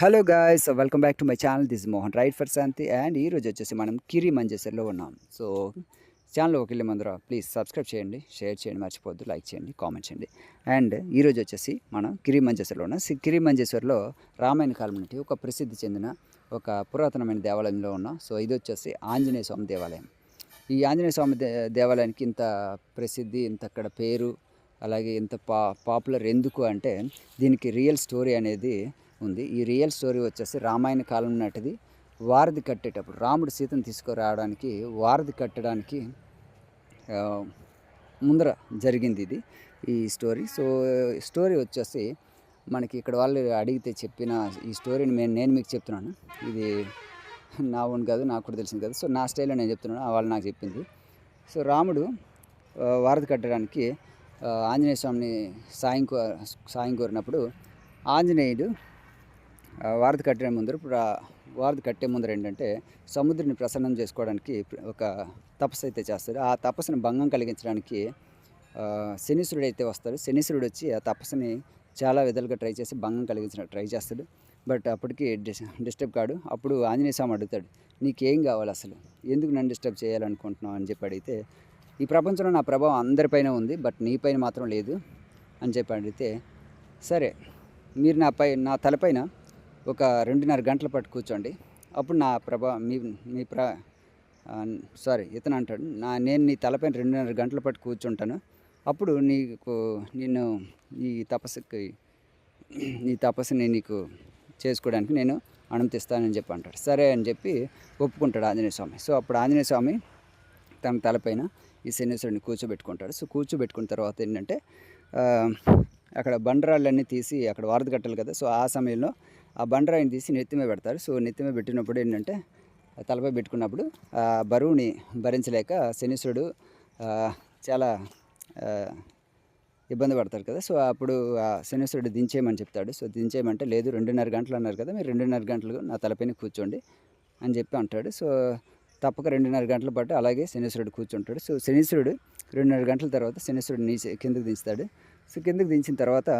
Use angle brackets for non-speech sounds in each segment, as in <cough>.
Hello guys welcome back to my channel this Mohan right for Shanti and ఈరోజు వచ్చేసి మనం కిరి మంజేసర్లో ఉన్నాం. So channel ఒక వెళ్ళే ముందర ప్లీజ్ సబ్స్క్రైబ్ చేయండి షేర్ చేయండి మర్చిపోద్దు లైక్ చేయండి కామెంట్ చేయండి. అండ్ ఈరోజు వచ్చేసి మనం కిరి మంజేశ్వర్లో ఉన్నాం. కిరి మంజేశ్వర్లో రామాయణ కాలం నుండి ఒక ప్రసిద్ధి చెందిన ఒక పురాతనమైన దేవాలయంలో ఉన్నాం. సో ఇది వచ్చేసి ఆంజనేయ స్వామి దేవాలయం. ఈ ఆంజనేయ స్వామి దే దేవాలయానికి ఇంత ప్రసిద్ధి ఇంత అక్కడ పేరు అలాగే ఇంత పా పాపులర్ ఎందుకు అంటే దీనికి రియల్ స్టోరీ అనేది ఉంది. ఈ రియల్ స్టోరీ వచ్చేసి రామాయణ కాలం నాటిది. వారధి కట్టేటప్పుడు రాముడు సీతను తీసుకురావడానికి వారధి కట్టడానికి ముందర జరిగింది ఇది ఈ స్టోరీ సో స్టోరీ వచ్చేసి మనకి ఇక్కడ వాళ్ళు అడిగితే చెప్పిన ఈ స్టోరీని నేను నేను మీకు చెప్తున్నాను. ఇది నా ఓన్ కాదు నాకు కూడా తెలిసింది కాదు. సో నా స్టైల్లో నేను చెప్తున్నాను. వాళ్ళు నాకు చెప్పింది. సో రాముడు వారధి కట్టడానికి ఆంజనేయ స్వామిని సాయం కో సాయం కోరినప్పుడు ఆంజనేయుడు వారధి కట్టే ముందర ఇప్పుడు వారధి కట్టే ముందర ఏంటంటే సముద్రుని ప్రసన్నం చేసుకోవడానికి ఒక తపస్సు అయితే చేస్తారు. ఆ తపస్సుని భంగం కలిగించడానికి శనిశ్వరుడు శనీశ్వరుడు అయితే వస్తాడు శనీశ్వరుడు వచ్చి ఆ తపస్సుని చాలా విధాలుగా ట్రై చేసి భంగం కలిగించడానికి ట్రై చేస్తాడు. బట్ అప్పటికి డిస్ డిస్టర్బ్ కాడు. అప్పుడు ఆంజనేయ స్వామి అడుగుతాడు నీకేం కావాలి అసలు? ఎందుకు నన్ను డిస్టర్బ్ చేయాలనుకుంటున్నావు? అని చెప్పి అడిగితే ఈ ప్రపంచంలో నా ప్రభావం అందరిపైన ఉంది బట్ నీపైన మాత్రం లేదు. అని చెప్పి అడిగితే సరే మీరు నా పై నా తలపైన ఒక రెండున్నర గంటల పాటు కూర్చోండి. అప్పుడు నా ప్రభా మీ మీ ప్ర సారీ ఇతను అంటాడు నా నేను నీ తలపైన రెండున్నర గంటల పాటు కూర్చుంటాను. అప్పుడు నీకు నేను ఈ తపస్సుకి నీ తపస్సుని నీకు చేసుకోవడానికి నేను అనుమతిస్తానని చెప్పి అంటాడు. సరే అని చెప్పి ఒప్పుకుంటాడు ఆంజనేయ స్వామి. సో అప్పుడు ఆంజనేయ స్వామి తన తలపైన ఈ శనీశ్వరుని కూర్చోబెట్టుకుంటాడు. సో కూర్చోబెట్టుకున్న తర్వాత ఏంటంటే అక్కడ బండరాళ్ళన్నీ తీసి అక్కడ వారధి కట్టాలి కదా సో ఆ సమయంలో ఆ బండరాయిని తీసి నెత్తిమే పెడతారు. సో నెత్తిమే పెట్టినప్పుడు ఏంటంటే తలపై పెట్టుకున్నప్పుడు ఆ బరువుని భరించలేక శనీశ్వరుడు చాలా ఇబ్బంది పడతారు కదా. సో అప్పుడు ఆ శనీశ్వరుడు దించేయమని చెప్తాడు. సో దించేయమంటే లేదు రెండున్నర గంటలు అన్నారు కదా మీరు రెండున్నర గంటలు నా తలపైన కూర్చోండి అని చెప్పి అంటాడు. సో తప్పక రెండున్నర గంటల పాటు అలాగే శనీశ్వరుడు కూర్చుంటాడు. సో శనీశ్వరుడు రెండున్నర గంటల తర్వాత శనీశ్వరుడు నీ కిందకు దించుతాడు. సో కిందకు దించిన తర్వాత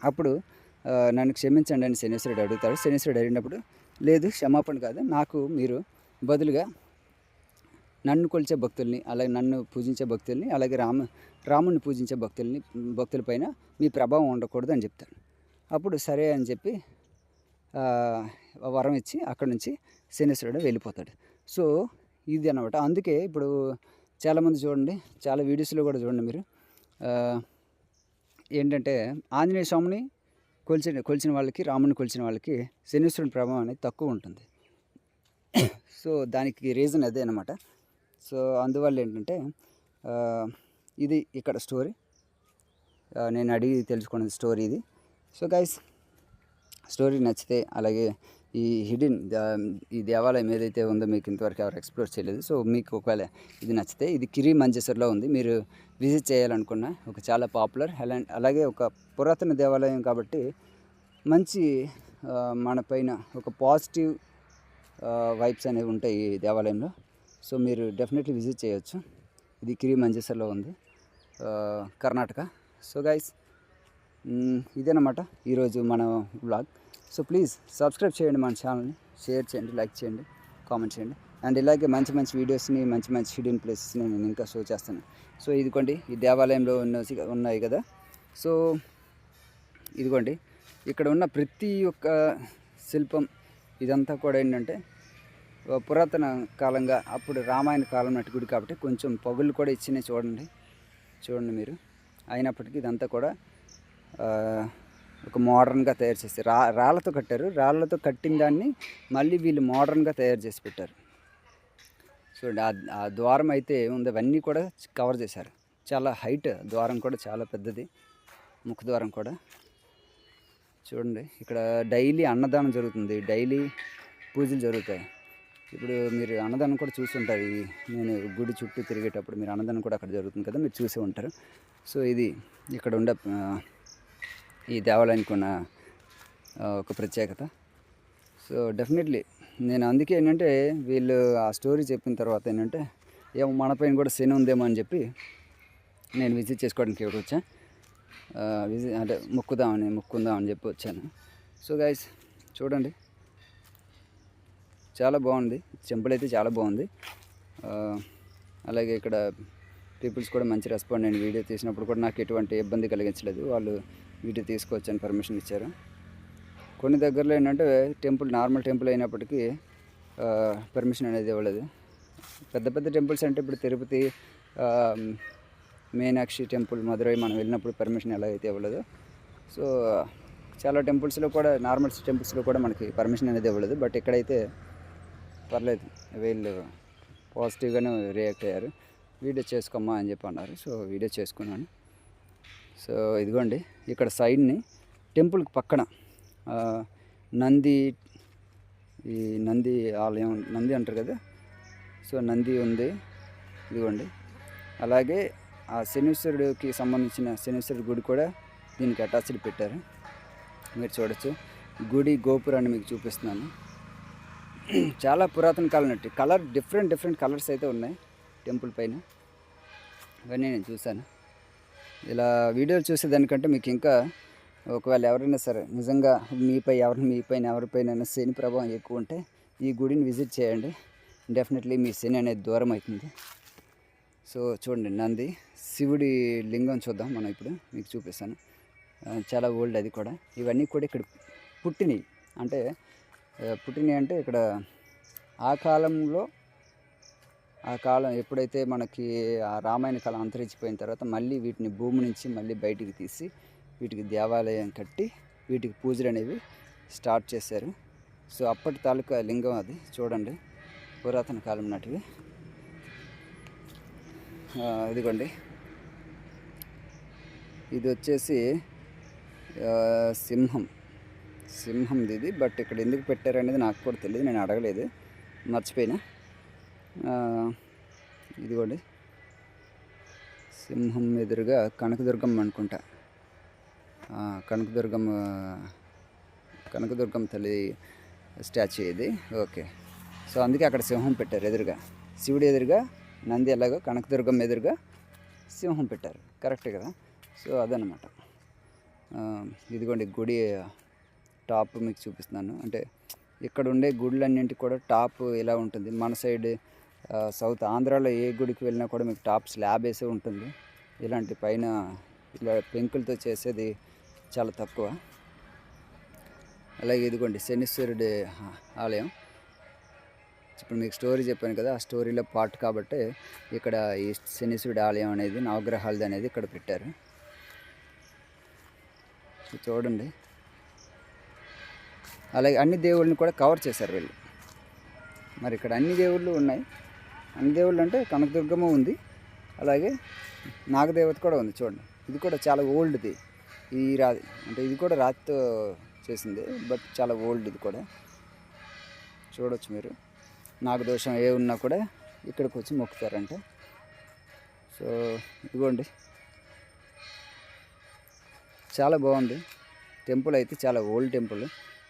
అప్పుడు నన్ను క్షమించండి అని శనీశ్వరుడు అడుగుతాడు. శనీశ్వరుడు అడిగినప్పుడు లేదు క్షమాపణ కాదు నాకు మీరు బదులుగా నన్ను కొలిచే భక్తుల్ని అలాగే నన్ను పూజించే భక్తుల్ని అలాగే రామ రాముని పూజించే భక్తుల్ని భక్తులపైన మీ ప్రభావం ఉండకూడదు అని చెప్తాడు. అప్పుడు సరే అని చెప్పి వరం ఇచ్చి అక్కడ నుంచి శనీశ్వరుడు వెళ్ళిపోతాడు. సో ఇది అనమాట అందుకే ఇప్పుడు చాలామంది చూడండి చాలా వీడియోస్లో కూడా చూడండి మీరు. ఏంటంటే ఆంజనేయ స్వామిని కొలిచిన కొలిచిన వాళ్ళకి రాముని కొలిచిన వాళ్ళకి శనీశ్వరుని ప్రభావం అనేది తక్కువ ఉంటుంది. సో దానికి రీజన్ అదే అనమాట సో అందువల్ల ఏంటంటే ఇది ఇక్కడ స్టోరీ నేను అడిగి తెలుసుకున్న స్టోరీ ఇది. సో గైస్ స్టోరీ నచ్చితే అలాగే ఈ హిడిన్ ఈ దేవాలయం ఏదైతే ఉందో మీకు ఇంతవరకు ఎవరు ఎక్స్ప్లోర్ చేయలేదు. సో మీకు ఒకవేళ ఇది నచ్చితే ఇది కిరి మంజేశ్వర్లో ఉంది. మీరు విజిట్ చేయాలనుకున్న ఒక చాలా పాపులర్ అలా అలాగే ఒక పురాతన దేవాలయం కాబట్టి మంచి మన పైన ఒక పాజిటివ్ వైబ్స్ అనేవి ఉంటాయి ఈ దేవాలయంలో. సో మీరు డెఫినెట్లీ విజిట్ చేయొచ్చు. ఇది కిరి మంజేశ్వర్లో ఉంది కర్ణాటక. సో గైస్ ఇదేనమాట ఈరోజు మన బ్లాగ్ సో ప్లీజ్ సబ్స్క్రైబ్ చేయండి మన ఛానల్ని. షేర్ చేయండి లైక్ చేయండి కామెంట్ చేయండి. అండ్ ఇలాగే మంచి మంచి వీడియోస్ని మంచి మంచి హిడెన్ ప్లేసెస్ని నేను ఇంకా షో చేస్తాను. సో ఇదిగోండి ఈ దేవాలయంలో ఉన్న ఉన్నాయి కదా. సో ఇదిగోండి ఇక్కడ ఉన్న ప్రతి ఒక్క శిల్పం ఇదంతా కూడా ఏంటంటే పురాతన కాలంగా అప్పుడు రామాయణ కాలం నాటి గుడి కాబట్టి కొంచెం పగులు కూడా ఇచ్చినాయి చూడండి. చూడండి మీరు. అయినప్పటికీ ఇదంతా కూడా ఒక మోడర్న్గా తయారు చేసి రా రాళ్ళతో కట్టారు. రాళ్ళతో కట్టిన దాన్ని మళ్ళీ వీళ్ళు మోడర్న్గా తయారు చేసి పెట్టారు. చూడండి ఆ- ద్వారం అయితే ఉంది. అవన్నీ కూడా కవర్ చేశారు. చాలా హైట్ ద్వారం కూడా చాలా పెద్దది. ముఖ ద్వారం కూడా. చూడండి ఇక్కడ డైలీ అన్నదానం జరుగుతుంది. డైలీ పూజలు జరుగుతాయి. ఇప్పుడు మీరు అన్నదానం కూడా చూస్తుంటారు ఇది నేను గుడి చుట్టూ తిరిగేటప్పుడు మీరు అన్నదానం కూడా అక్కడ జరుగుతుంది కదా మీరు చూసే ఉంటారు. సో ఇది ఇక్కడ ఉండే ఈ దేవాలయానికి ఉన్న ఒక ప్రత్యేకత. సో డెఫినెట్లీ నేను అందుకే ఏంటంటే వీళ్ళు ఆ స్టోరీ చెప్పిన తర్వాత ఏంటంటే ఏమో మన పైన కూడా శని ఉందేమో అని చెప్పి నేను విజిట్ చేసుకోవడానికి ఇక్కడ వచ్చాను విజిట్ అంటే మొక్కుదామని మొక్కుందామని చెప్పి వచ్చాను. సో గైస్ చూడండి. చాలా బాగుంది. టెంపుల్ అయితే చాలా బాగుంది. అలాగే ఇక్కడ పీపుల్స్ కూడా మంచి రెస్పాండ్ నేను వీడియో తీసినప్పుడు కూడా నాకు ఎటువంటి ఇబ్బంది కలిగించలేదు. వాళ్ళు వీడియో తీసుకోవచ్చని పర్మిషన్ ఇచ్చారు. కొన్ని దగ్గరలో ఏంటంటే టెంపుల్ నార్మల్ టెంపుల్ అయినప్పటికీ పర్మిషన్ అనేది ఇవ్వలేదు. పెద్ద పెద్ద టెంపుల్స్ అంటే ఇప్పుడు తిరుపతి మీనాక్షి టెంపుల్ మధురై మనం వెళ్ళినప్పుడు పర్మిషన్ ఎలా అయితే ఇవ్వలేదు. సో చాలా టెంపుల్స్లో కూడా నార్మల్ టెంపుల్స్లో కూడా మనకి పర్మిషన్ అనేది ఇవ్వలేదు. బట్ ఇక్కడైతే పర్లేదు వీళ్ళు పాజిటివ్గానే రియాక్ట్ అయ్యారు. వీడియో చేసుకోమ్మా అని చెప్పి అన్నారు. సో వీడియో చేసుకున్నాను. సో ఇదిగోండి ఇక్కడ సైడ్ని టెంపుల్కి పక్కన నంది ఈ నంది ఆలయం నంది అంటారు కదా? సో నంది ఉంది. ఇదిగోండి. అలాగే ఆ శనీశ్వరుడికి సంబంధించిన శనీశ్వరుడి గుడి కూడా దీనికి అటాచ్డ్ పెట్టారు. మీరు చూడొచ్చు. గుడి గోపురాన్ని మీకు చూపిస్తున్నాను. <clears throat> చాలా పురాతన కాలం కలర్ డిఫరెంట్ డిఫరెంట్ కలర్స్ అయితే ఉన్నాయి. టెంపుల్ పైన. ఇవన్నీ నేను చూశాను. ఇలా వీడియోలు చూసేదానికంటే మీకు ఇంకా ఒకవేళ ఎవరైనా సరే నిజంగా మీపై ఎవరిని మీపైన ఎవరిపైన శని ప్రభావం ఎక్కువ ఉంటే ఈ గుడిని విజిట్ చేయండి. డెఫినెట్లీ మీ శని అనేది దూరం అవుతుంది. సో చూడండి నంది శివుడి లింగం చూద్దాం మనం ఇప్పుడు. మీకు చూపిస్తాను. చాలా ఓల్డ్ అది కూడా. ఇవన్నీ కూడా ఇక్కడ పుట్టినవి అంటే పుట్టినవి అంటే ఇక్కడ ఆ కాలంలో ఆ కాలం ఎప్పుడైతే మనకి ఆ రామాయణ కాలం అంతరించిపోయిన తర్వాత మళ్ళీ వీటిని భూమి నుంచి మళ్ళీ బయటికి తీసి వీటికి దేవాలయం కట్టి వీటికి పూజలు అనేవి స్టార్ట్ చేశారు. సో అప్పటి తాలూకా లింగం అది. చూడండి. పురాతన కాలం నాటివి. ఇదిగోండి. ఇది వచ్చేసి సింహం. సింహంది ఇది. బట్ ఇక్కడ ఎందుకు పెట్టారనేది నాకు కూడా తెలియదు నేను అడగలేదు. మర్చిపోయినా. ఇదిగోండి. సింహం ఎదురుగా కనకదుర్గమ్మ అనుకుంటా. ఆ, కనకదుర్గమ్మ కనకదుర్గమ్మ తల్లి స్టాచ్యూ ఇది. ఓకే. సో అందుకే అక్కడ సింహం పెట్టారు ఎదురుగా. శివుడి ఎదురుగా నంది ఎలాగో కనకదుర్గమ్మ ఎదురుగా సింహం పెట్టారు. కరెక్ట్ కదా? సో అదనమాట ఇదిగోండి గుడి టాప్ మీకు చూపిస్తున్నాను. అంటే ఇక్కడ ఉండే గుడులన్నింటికి కూడా టాప్ ఇలా ఉంటుంది. మన సైడ్ సౌత్ ఆంధ్రాలో ఏ గుడికి వెళ్ళినా కూడా మీకు టాప్ స్లాబ్ వేసే ఉంటుంది. ఇలాంటి పైన ఇలా పెంకులతో చేసేది చాలా తక్కువ. అలాగే ఇదిగోండి శనీశ్వరుడి ఆలయం. ఇప్పుడు మీకు స్టోరీ చెప్పాను కదా ఆ స్టోరీలో పార్ట్ కాబట్టి ఇక్కడ ఈ శనీశ్వరుడి ఆలయం అనేది నవగ్రహాలది అనేది ఇక్కడ పెట్టారు. చూడండి. అలాగే అన్ని దేవుళ్ళని కూడా కవర్ చేశారు వీళ్ళు. మరి ఇక్కడ అన్ని దేవుళ్ళు ఉన్నాయి. అన్ని దేవుళ్ళు అంటే కనకదుర్గమ్మ ఉంది. అలాగే నాగదేవత కూడా ఉంది చూడండి. ఇది కూడా చాలా ఓల్డ్ది. ఈ రాతి అంటే ఇది కూడా రాతితో చేసింది బట్ చాలా ఓల్డ్ ఇది కూడా. చూడవచ్చు మీరు. నాగదోషం ఏ ఉన్నా కూడా ఇక్కడికి వచ్చి మొక్కుతారంట. సో ఇదిగోండి. చాలా బాగుంది. టెంపుల్ అయితే చాలా ఓల్డ్ టెంపుల్.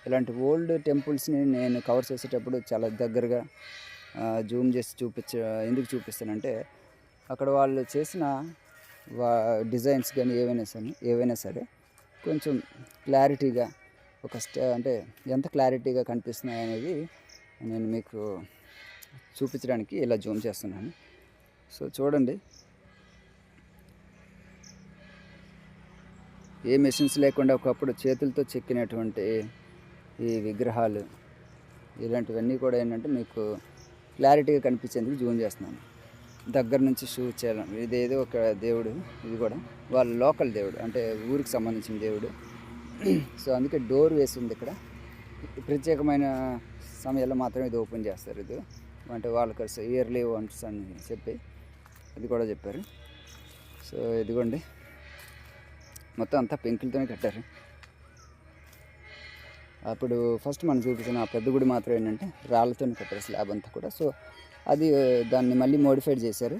ఇలాంటి ఓల్డ్ టెంపుల్స్ని నేను కవర్ చేసేటప్పుడు చాలా దగ్గరగా జూమ్ చేసి చూపించ ఎందుకు చూపిస్తానంటే అక్కడ వాళ్ళు చేసిన వా డిజైన్స్ కానీ ఏవైనా సరే ఏవైనా సరే కొంచెం క్లారిటీగా ఒక స్ట అంటే ఎంత క్లారిటీగా కనిపిస్తున్నాయి అనేది నేను మీకు చూపించడానికి ఇలా జూమ్ చేస్తున్నాను. సో చూడండి. ఏ మెషిన్స్ లేకుండా ఒకప్పుడు చేతులతో చెక్కినటువంటి ఈ విగ్రహాలు ఇలాంటివన్నీ కూడా ఏంటంటే మీకు క్లారిటీగా కనిపించేందుకు జూమ్ చేస్తున్నాను. దగ్గర నుంచి షూట్ చేయడం ఇదేదో ఒక దేవుడు ఇది కూడా వాళ్ళ లోకల్ దేవుడు అంటే ఊరికి సంబంధించిన దేవుడు. సో అందుకే డోర్ వేసి ఉంది ఇక్కడ. ప్రత్యేకమైన సమయాల్లో మాత్రమే ఇది ఓపెన్ చేస్తారు ఇది. అంటే వాళ్ళకి ఇయర్లీ వన్స్ అని చెప్పి ఇది కూడా చెప్పారు. సో ఇదిగోండి. మొత్తం అంతా పెంకులతోనే కట్టారు. అప్పుడు ఫస్ట్ మనం చూపించిన ఆ పెద్ద గుడి మాత్రం ఏంటంటే రాళ్ళతో కట్టారు స్లాబ్ అంతా కూడా. సో అది దాన్ని మళ్ళీ మోడిఫైడ్ చేశారు.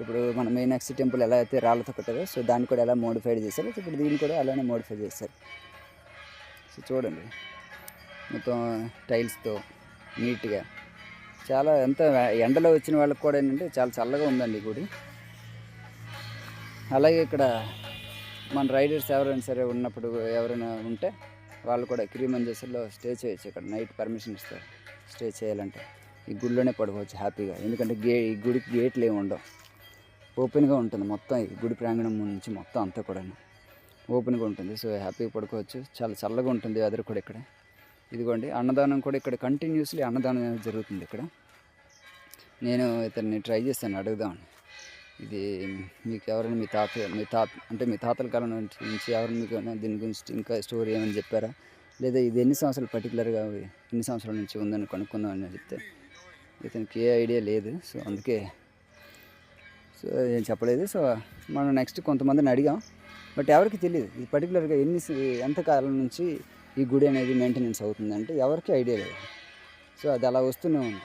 ఇప్పుడు మన మీనాక్షి టెంపుల్ ఎలా అయితే రాళ్ళతో కట్టారో సో దాన్ని కూడా ఎలా మోడిఫైడ్ చేశారు ఇప్పుడు దీన్ని కూడా అలానే మోడిఫై చేశారు. సో చూడండి. మొత్తం టైల్స్తో నీట్గా చాలా ఎంత ఎండలో వచ్చిన వాళ్ళకి కూడా ఏంటంటే చాలా చల్లగా ఉందండి ఈ గుడి. అలాగే ఇక్కడ మన రైడర్స్ ఎవరైనా సరే ఉన్నప్పుడు ఎవరైనా ఉంటే వాళ్ళు కూడా కిరి స్టే చేయొచ్చు ఇక్కడ. నైట్ పర్మిషన్ ఇస్తారు. స్టే చేయాలంటే. ఈ గుడిలోనే పడుకోవచ్చు హ్యాపీగా. ఎందుకంటే గే ఈ గుడికి గేట్లు ఏమి ఉండవు. ఓపెన్గా ఉంటుంది మొత్తం ఈ గుడి ప్రాంగణం నుంచి మొత్తం అంతా కూడా ఓపెన్గా ఉంటుంది. సో హ్యాపీగా పడుకోవచ్చు. చాలా చల్లగా ఉంటుంది వెదర్ కూడా ఇక్కడ. ఇదిగోండి. అన్నదానం కూడా ఇక్కడ కంటిన్యూస్లీ అన్నదానం జరుగుతుంది ఇక్కడ. నేను ఇతన్ని ట్రై చేస్తాను. అడుగుదామని. ఇది మీకు ఎవరైనా మీ తాత మీ తాత అంటే మీ తాతల కాలం నుంచి ఎవరైనా మీకు దీని గురించి ఇంకా స్టోరీ ఏమైనా చెప్పారా? లేదా ఇది ఎన్ని సంవత్సరాలు పర్టికులర్గా ఎన్ని సంవత్సరాల నుంచి ఉందని కనుక్కుందామని చెప్తే ఇతనికి ఏ ఐడియా లేదు. సో అందుకే సో ఏం చెప్పలేదు. సో మనం నెక్స్ట్ కొంతమందిని అడిగాం. బట్ ఎవరికి తెలియదు ఇది పర్టికులర్గా ఎన్ని ఎంతకాలం ఎంత కాలం నుంచి ఈ గుడి అనేది మెయింటెనెన్స్ అవుతుందంటే ఎవరికి ఐడియా లేదు. సో అది అలా వస్తూనే ఉంది.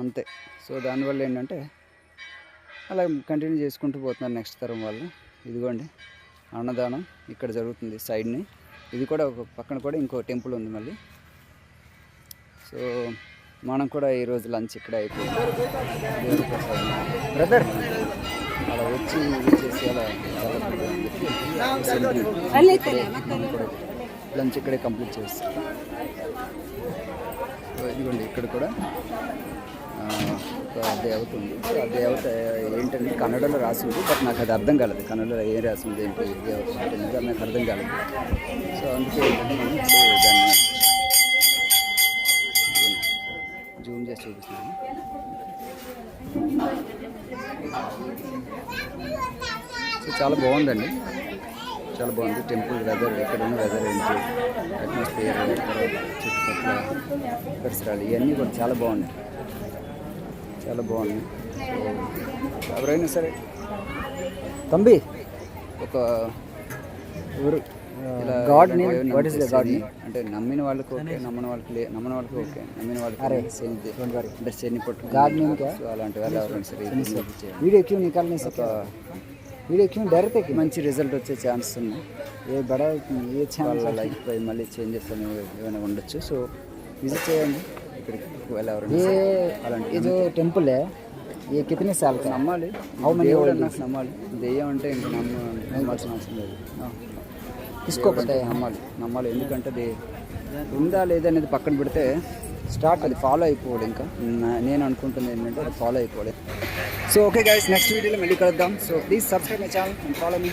అంతే. సో దానివల్ల ఏంటంటే అలా కంటిన్యూ చేసుకుంటూ పోతున్నారు నెక్స్ట్ తరం వాళ్ళు. ఇదిగోండి అన్నదానం ఇక్కడ జరుగుతుంది సైడ్ని. ఇది కూడా ఒక పక్కన కూడా ఇంకో టెంపుల్ ఉంది మళ్ళీ. సో మనం కూడా ఈరోజు లంచ్ ఇక్కడ అయిపోయింది. బ్రదర్ అలా వచ్చి చేసి అలా లంచ్ ఇక్కడే కంప్లీట్ చేస్తాం. ఇదిగోండి ఇక్కడ కూడా. ఒక దేవత ఉంది. సో ఆ దేవత ఏంటంటే కన్నడలో రాసింది బట్ నాకు అది అర్థం కాలేదు. కన్నడలో ఏం రాసింది ఏంటి దేవత ఏంటి నాకు అర్థం కాలేదు. సో అందుకే ఏంటంటే నేను ఇప్పుడు దాన్ని జూమ్ చేసి చూపిస్తున్నాను. సో చాలా బాగుందండి. చాలా బాగుంది. టెంపుల్ వెదర్ ఎక్కడ ఉన్న వెదర్ ఏంటి అట్మాస్ఫియర్ చుట్టుపక్కల పరిసరాలు ఇవన్నీ కూడా చాలా బాగున్నాయి. చాలా బాగుంది ఎవరైనా సరే. తంబి ఒక ఊరు గాడ్ వాట్ ఇస్ గాడ్ అంటే నమ్మిన వాళ్ళకి ఓకే నమ్మిన వాళ్ళకి లే నమ్మని వాళ్ళకి ఓకే నమ్మిన వాళ్ళకి అరే అంటే పట్టు గాడ్ నేమ్ సో అలాంటి వాళ్ళు ఎవరైనా సరే వీడియో క్యూ నికాలనే ఒక వీడియో క్యూ డైరెక్ట్ మంచి రిజల్ట్ వచ్చే ఛాన్స్ ఉన్నాయి ఏ బడా ఏ ఛాన్స్ లైఫ్ మళ్ళీ చేంజెస్ అనేవి ఏమైనా ఉండొచ్చు. సో విజిట్ చేయండి. ये అలాంటి ये जो टेम्पल है ये कितने साल का है నమ్మాలి How many దేవుడు old నాకు నమ్మాలి దెయ్యం అంటే ఇంక నమ్మ నమ్మాల్సిన అవసరం లేదు किसको पता है నమ్మాలి నమ్మాలి ఎందుకంటే అది ఉందా లేదా అనేది పక్కన పెడితే స్టార్ట్ అది ఫాలో అయిపోవాలి ఇంకా నా- నేను అనుకుంటుంది ఏంటంటే అది ఫాలో అయిపోవాలి సో ఓకే గైస్ నెక్స్ట్ వీడియోలో మళ్ళీ కలుద్దాం so please subscribe my channel and follow me